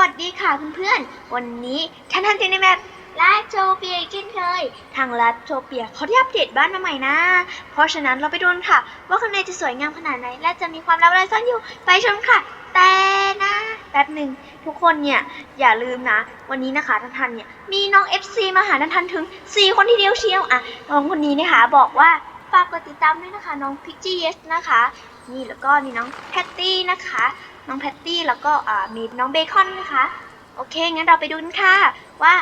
วัสดีค่ะเพื่อนๆ วันนี้ท่านทันจินในแมปลาโชเปียกเช่นเคย ทางลาโชเปียเขาได้อัปเดตบ้านมาใหม่นะ เพราะฉะนั้นเราไปดูค่ะ ว่าข้างในจะสวยงามขนาดไหน และจะมีความลับอะไรซ่อนอยู่ ไปชมค่ะ แต่นะ แป๊บหนึ่งทุกคนเนี่ย อย่าลืมนะ วันนี้นะคะท่านทันเนี่ย มีน้อง FC มาหาท่านทันถึง 4 คนทีเดียวเชียวอะน้องคนนี้นะคะบอกว่าฝากกดติดตามด้วยนะคะ น้องพิกจี้เยสนะคะ นี่แล้วก็นี่น้องแพตตี้นะคะ น้องแพตตี้แล้วก็มีน้องเบคอนนะคะ โอเค งั้นเราไปดูกันค่ะว่า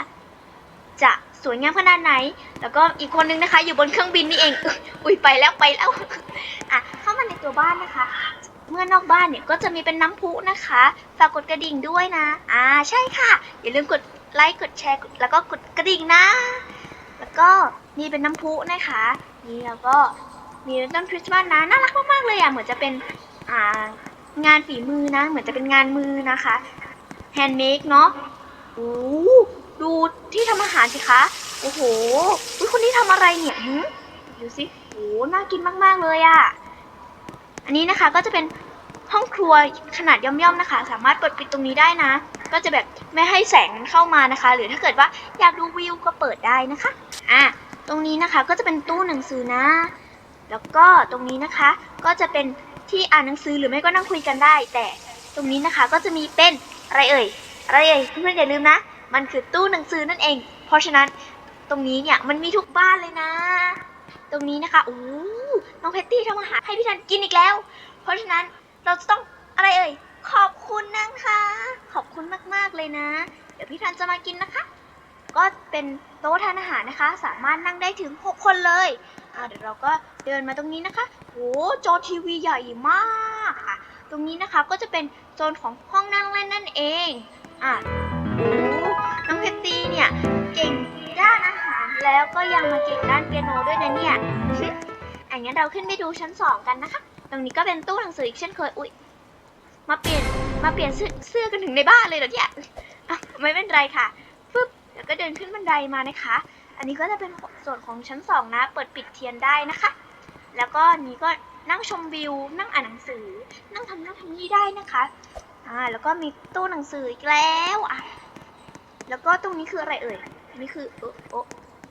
จะสวยงามขนาดไหน แล้วก็อีกคนนึงนะคะ อยู่บนเครื่องบินนี่เอง อุ้ยไปแล้วไปแล้ว อะเข้ามาในตัวบ้านนะคะ เมื่อนอกบ้านเนี่ยก็จะมีเป็นน้ำพุนะคะ ฝากกดกระดิ่งด้วยนะ อ่าใช่ค่ะ อย่าลืมกดไลค์ กดแชร์ แล้วก็กดกระดิ่งนะ แล้วก็นี่เป็นน้ำพุนะคะ นี่แล้วก็มีต้นคริสต์มาสนะ น่ารักมากๆเลยอะ เหมือนจะเป็นอ่า งานฝีมือนะ เหมือนจะเป็นงานมือนะคะแฮนด์เมดเนาะโอ้ดูที่ทำอาหารสิคะ โอ้โหคนนี้ทำอะไรเนี่ยหืมดูสิโอ้น่ากินมาก ๆ เลยอะ อันนี้นะคะก็จะเป็นห้องครัวขนาดย่อมๆนะคะ สามารถเปิดปิดตรงนี้ได้นะ ก็จะแบบไม่ให้แสงมันเข้ามานะคะ หรือถ้าเกิดว่าอยากดูวิวก็เปิดได้นะคะ อะ ตรงนี้นะคะก็จะเป็นตู้หนังสือนะ แล้วก็ตรงนี้นะคะก็จะเป็น ที่อ่านหนังสือหรือไม่ก็นั่งคุยกันได้ แต่ตรงนี้นะคะก็จะมีเป็นอะไรเอ่ยอะไรเอ่ยเพื่อนๆอย่าลืมนะ มันคือตู้หนังสือนั่นเอง เพราะฉะนั้นตรงนี้เนี่ยมันมีทุกบ้านเลยนะ ตรงนี้นะคะโอ้น้องแพตตี้ทำอาหารให้พี่ทันกินอีกแล้ว เพราะฉะนั้นเราจะต้องอะไรเอ่ยขอบคุณนะคะ ขอบคุณมากๆเลยนะ เดี๋ยวพี่ทันจะมากินนะคะ ก็เป็นโต๊ะทานอาหารนะคะ สามารถนั่งได้ถึง 6 คนเลย อ่าเดี๋ยวเราก็เดินมาตรงนี้นะคะโอ้จอทีวีใหญ่มากค่ะ ตรงนี้นะคะก็จะเป็นโซนของห้องนั่งเล่นนั่นเองอะโอ้น้องเพตตี้เนี่ยเก่งด้านอาหารแล้วก็ยังมาเก่งด้านเปียโนด้วยนะเนี่ยอันงั้นเราขึ้นไปดูชั้นสองกันนะคะ ตรงนี้ก็เป็นตู้หนังสืออีกเช่นเคยอุ๊ยมาเปลี่ยนมาเปลี่ยนเสื้อเสื้อกันถึงในบ้านเลยเหรอเนี่ยไม่เป็นไรค่ะปึ๊บแล้วก็เดินขึ้นบันไดมานะคะ อันนี้ก็จะเป็นส่วนของชั้นสองนะ เปิดปิดเทียนได้นะคะ แล้วก็นี้ก็นั่งชมวิว นั่งอ่านหนังสือ นั่งทำนั่นทำนี่ได้นะคะ อ่า แล้วก็มีตู้หนังสืออีกแล้วอะแล้วก็ตรงนี้คืออะไรเอ่ย นี่คือโอะโอะ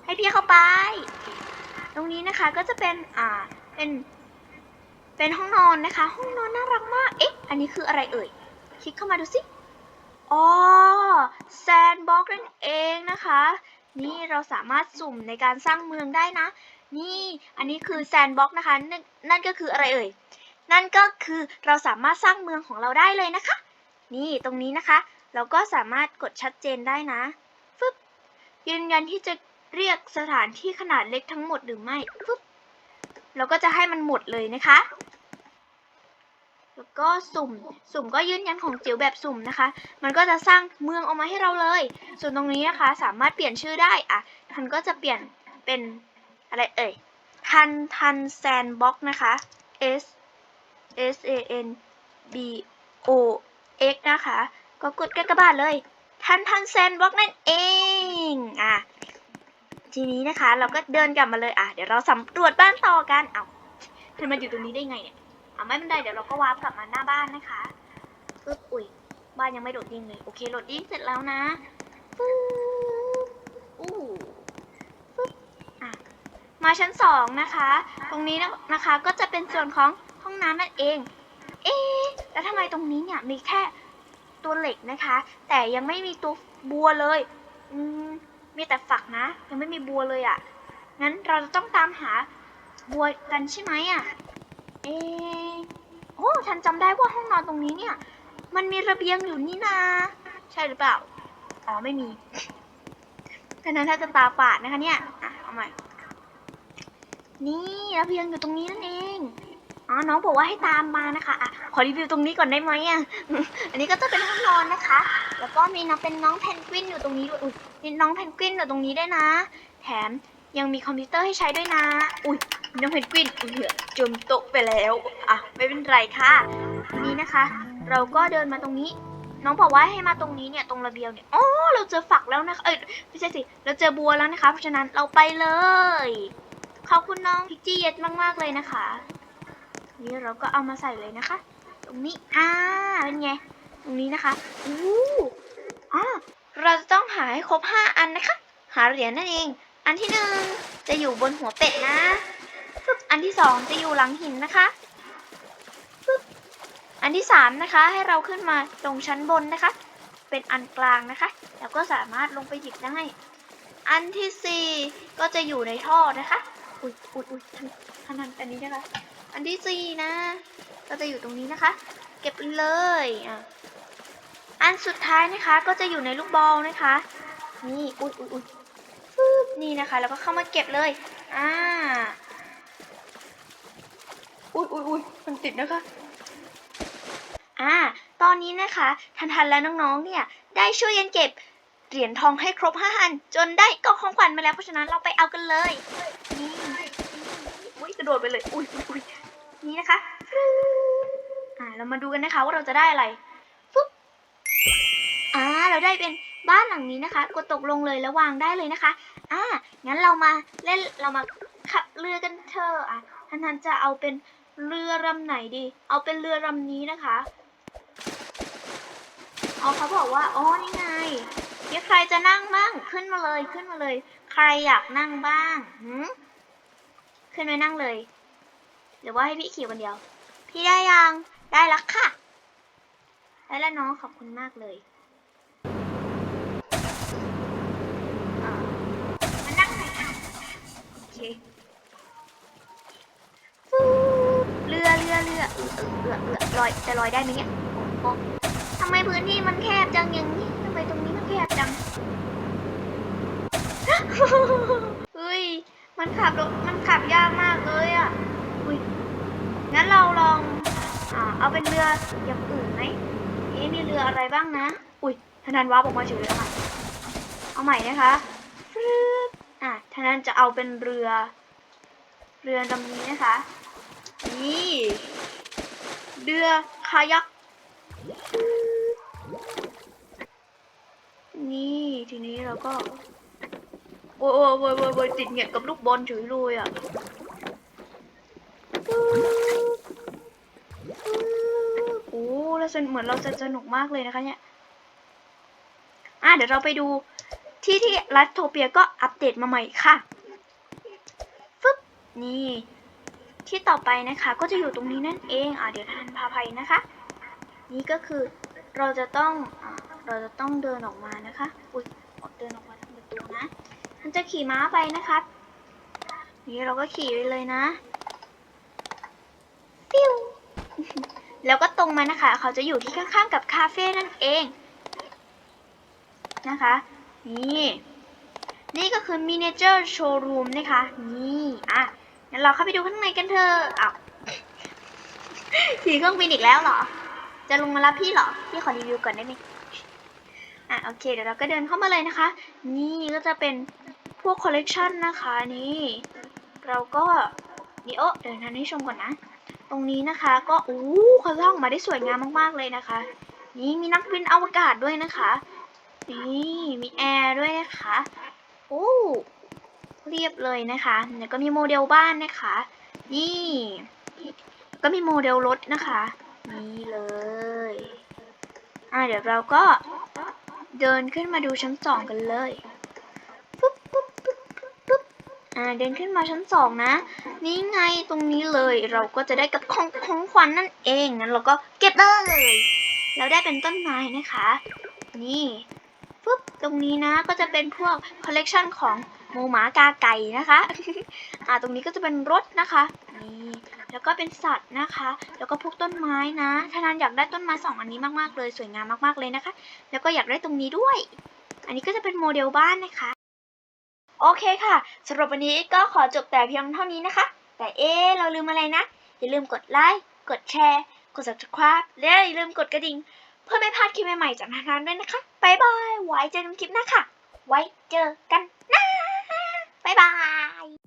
ให้พี่เข้าไป ตรงนี้นะคะก็จะเป็น อ่า เป็น เป็นห้องนอนนะคะ ห้องนอนน่ารักมาก เอ๊ะ อันนี้คืออะไรเอ่ย คลิกเข้ามาดูสิ อ๋อ แซนบ็อกนั่นเองนะคะ นี่เราสามารถสุ่มในการสร้างเมืองได้นะ นี่อันนี้คือแซนบ็อกนะคะนั่นนั่นก็คืออะไรเอ่ย นั่นก็คือเราสามารถสร้างเมืองของเราได้เลยนะคะ นี่ตรงนี้นะคะ เราก็สามารถกดชัดเจนได้นะฟึบยืนยันที่จะเรียกสถานที่ขนาดเล็กทั้งหมดหรือไม่ฟึบเราก็จะให้มันหมดเลยนะคะ แล้วก็สุ่ม สุ่มก็ยืนยันของจิ๋วแบบสุ่มนะคะ มันก็จะสร้างเมืองออกมาให้เราเลย ส่วนตรงนี้นะคะ สามารถเปลี่ยนชื่อได้อะทันก็จะเปลี่ยนเป็นอะไรเอ่ยทันทันแซนบ็อกนะคะ S S A N B O X นะคะ ก็กดกากบาทเลย ทันทันแซนบ็อกนั่นเองอะทีนี้นะคะ เราก็เดินกลับมาเลยอะเดี๋ยวเราสำรวจบ้านต่อกันเอาทันมาอยู่ตรงนี้ได้ไงเนี่ย อะไม่เป็นไรเดี๋ยวเราก็วาร์ปกลับมาหน้าบ้านนะคะปึ๊บอุ้ยบ้านยังไม่โหลดดิ้งเลย โอเคโหลดดิ้งเสร็จแล้วนะปึ๊บอู้ปึ๊บอะมาชั้นสองนะคะ ตรงนี้นะคะก็จะเป็นส่วนของห้องน้ำนั่นเอง เอ๊ะแล้วทำไมตรงนี้เนี่ยมีแค่ตัวเหล็กนะคะ แต่ยังไม่มีตัวบัวเลยอืมมีแต่ฝักนะ ยังไม่มีบัวเลยอะ่ะงั้นเราจะต้องตามหาบัวกันใช่ไหมอะ่ะ เอโอ้ฉันจำได้ว่าห้องนอนตรงนี้เนี่ย มันมีระเบียงอยู่นี่นาใช่หรือเปล่า อ๋อไม่มีฉะนั้นถ้าจะตาฝาดนะคะเนี่ย อะเอาใหม่ นี่ระเบียงอยู่ตรงนี้นั่นเองอ๋อน้องบอกว่าให้ตามมานะคะอะขอรีวิวตรงนี้ก่อนได้ไหมอะ อันนี้ก็จะเป็นห้องนอนนะคะ แล้วก็มีน้องเป็นน้องแพนกวินอยู่ตรงนี้ด้วยอุ้ยมีน้องแพนกวินอยู่ตรงนี้ด้วยนะ แถมยังมีคอมพิวเตอร์ให้ใช้ด้วยนะ อุ้ย น้องเพนกวินเหลือจมโต๊ะไปแล้ว อะ ไม่เป็นไรค่ะนี้นะคะ เราก็เดินมาตรงนี้ น้องบอกว่าให้มาตรงนี้เนี่ย ตรงระเบียงเนี่ยอ๋อเราเจอฝักแล้วนะคะ เอ้ย ไม่ใช่สิ เราเจอบัวแล้วนะคะ เพราะฉะนั้นเราไปเลย ขอบคุณน้องพิกจี้เย็ดมากๆเลยนะคะ นี่เราก็เอามาใส่เลยนะคะ ตรงนี้ อ่า เป็นไง ตรงนี้นะคะ อู้อ่าเราจะต้องหาให้ครบ 5 อันนะคะ หาเหรียญนั่นเอง อันที่หนึ่งจะอยู่บนหัวเป็ดนะ อันที่สองจะอยู่หลังหินนะคะอันที่สามนะคะให้เราขึ้นมาตรงชั้นบนนะคะ เป็นอันกลางนะคะ แล้วก็สามารถลงไปหยิบได้ อันที่สี่ก็จะอยู่ในท่อนะคะ อุ้ยอุ้ยอุ้ยทันทันทันอันนี้นะคะ อันที่สี่นะ ก็จะอยู่ตรงนี้นะคะ เก็บไปเลยอะอันสุดท้ายนะคะก็จะอยู่ในลูกบอลนะคะ นี่อุ้ยอุ้ยอุ้ยนี่นะคะ แล้วก็เข้ามาเก็บเลย อ่า อุ้ยอุ้ยอุ้ยมันติดนะคะอ่าตอนนี้นะคะทันทันและน้องๆเนี่ยได้ช่วยกันเก็บเหรียญทองให้ครบห้าอันจนได้กล่องของขวัญมาแล้วเพราะฉะนั้นเราไปเอากันเลยนี่อุ้ยกระโดดไปเลยอุ้ยอุ้ยอุ้ยนี่นะคะฟึ๊บอ่าเรามาดูกันนะคะว่าเราจะได้อะไรฟึ๊บอ่าเราได้เป็นบ้านหลังนี้นะคะ กดตกลงเลยแล้ววางได้เลยนะคะอ่างั้นเรามาเล่นเรามาขับเรือกันเถอะอะทันทันจะเอาเป็น เรือลำไหนดี เอาเป็นเรือลำนี้นะคะอ๋อเขาบอกว่าอ๋อนี่ไงเดี๋ยวใครจะนั่งบ้างขึ้นมาเลยขึ้นมาเลย ใครอยากนั่งบ้างหืมขึ้นไปนั่งเลยหรือว่าให้พี่ขี่คนเดียว พี่ได้ยังได้แล้วค่ะ ได้แล้วน้องขอบคุณมากเลยอ่ามานั่งหน่อยค่ะโอเคฟูบเรือเรือเรือเออเออเออเออ ลอยจะลอยได้ไหมเนี่ยทำไมพื้นที่มันแคบจังอย่างนี้ทำไมตรงนี้มันแคบจังเฮ้ยมันขับรถมันขับยากมากเลยอะอุ้ยงั้นเราลองอ่าเอาเป็นเรืออย่างอื่นไหมเอ๊ะมีเรืออะไรบ้างนะอุ้ยธนันว้าบออกมาเฉยเลยค่ะเอาใหม่นะคะฟรึบอะธนันจะเอาเป็นเรือ เรือลำนี้นะคะนี่ เรือคายัก นี่ทีนี้เราก็ โอ้ยโอ้ยโอ้ยโอ้ยติดเหงียกับลูกบอลเฉยเลยอะโอ้แล้วสนเหมือนเราจะสนุกมากเลยนะคะเนี่ย อะเดี๋ยวเราไปดูที่ที่รัฐโทเปียก็อัปเดตมาใหม่ค่ะ ฟึบนี่ ที่ต่อไปนะคะก็จะอยู่ตรงนี้นั่นเองอะเดี๋ยวทันพาภัยนะคะ นี่ก็คือเราจะต้องอเราจะต้องเดินออกมานะคะอุ้ยอกเดินออกมาทางประตูนะทันจะขี่ม้าไปนะคะนี่เราก็ขี่ไปเลยนะปิ้วแล้วก็ตรงมานะคะ เขาจะอยู่ที่ข้างๆกับคาเฟ่นั่นเองนะคะ นี่ นี่ก็คือมินิเจอร์โชว์รูมนะคะ นี่ อะ งั้นเราเข้าไปดูข้างในกันเถอะอ้าวขี่เครื่องบินอีกแล้วเหรอ จะลงมารับพี่เหรอ พี่ขอรีวิวก่อนได้ไหมอะโอเค เดี๋ยวเราก็เดินเข้ามาเลยนะคะ นี่ก็จะเป็นพวกคอลเลกชันนะคะนี่ เราก็นี่โอ้เดินทันให้ชมก่อนนะ ตรงนี้นะคะ ก็อู้เขาสร้างมาได้สวยงามมากๆเลยนะคะ นี่มีนักบินอวกาศด้วยนะคะ นี่มีแอร์ด้วยนะคะโอ้ เรียบเลยนะคะแล้วก็มีโมเดลบ้านนะคะ นี่ก็มีโมเดลรถนะคะ นี่เลยอ่าเดี๋ยวเราก็เดินขึ้นมาดูชั้นสองกันเลยปุ๊บปุ๊บปุ๊บปุ๊บปุ๊บอ่าเดินขึ้นมาชั้นสองนะ นี่ไงตรงนี้เลยเราก็จะได้กับของของขวัญนั่นเองงั้นเราก็เก็บเลยเราได้เป็นต้นไม้นะคะ นี่ปุ๊บตรงนี้นะก็จะเป็นพวกคอลเลกชันของ หมูหมากาไก่นะคะ อ่าตรงนี้ก็จะเป็นรถนะคะนี่แล้วก็เป็นสัตว์นะคะ แล้วก็พวกต้นไม้นะทานานอยากได้ต้นไม้สองอันนี้มากๆเลยสวยงามมากๆเลยนะคะ แล้วก็อยากได้ตรงนี้ด้วย อันนี้ก็จะเป็นโมเดลบ้านนะคะ โอเคค่ะสำหรับวันนี้ก็ขอจบแต่เพียงเท่านี้นะคะ แต่เอ๊เราลืมอะไรนะ อย่าลืมกดไลค์กดแชร์กด subscribe และอย่าลืมกดกระดิ่งเพื่อไม่พลาดคลิปใหม่ๆจากทางร้านด้วยนะคะบายบายไว้เจอกันคลิปหน้าค่ะ ไว้เจอกันนะ บ๊ายบาย